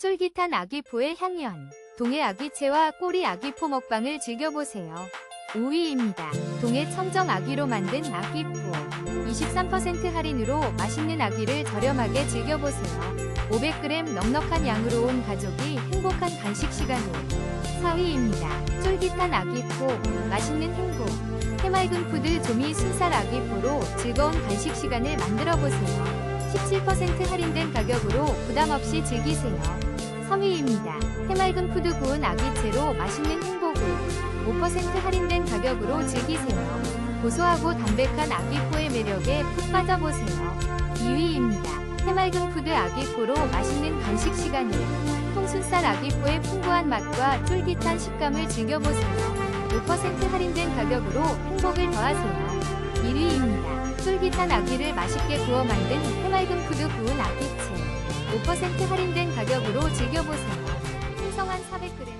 쫄깃한 아기포의 향연. 동해 아기채와 꼬리 아기포 먹방을 즐겨보세요. 5위입니다. 동해 청정 아기로 만든 아기포. 23% 할인으로 맛있는 아기를 저렴하게 즐겨보세요. 500g 넉넉한 양으로 온 가족이 행복한 간식 시간을. 4위입니다. 쫄깃한 아기포. 맛있는 행복. 해맑은 푸드 조미 순살 아기포로 즐거운 간식 시간을 만들어 보세요. 17% 할인된 가격으로 부담 없이 즐기세요. 3위입니다. 해맑은 푸드 구운 아기채로 맛있는 행복을 5% 할인된 가격으로 즐기세요. 고소하고 담백한 아기포의 매력에 푹 빠져보세요. 2위입니다. 해맑은 푸드 아기포로 맛있는 간식 시간을 통순살 아기포의 풍부한 맛과 쫄깃한 식감을 즐겨보세요. 5% 할인된 가격으로 행복을 더하세요. 1위입니다. 쫄깃한 아기를 맛있게 구워 만든 해맑은 푸드 구운 아기채. 5% 할인된 가격으로 즐겨보세요. 풍성한 400g.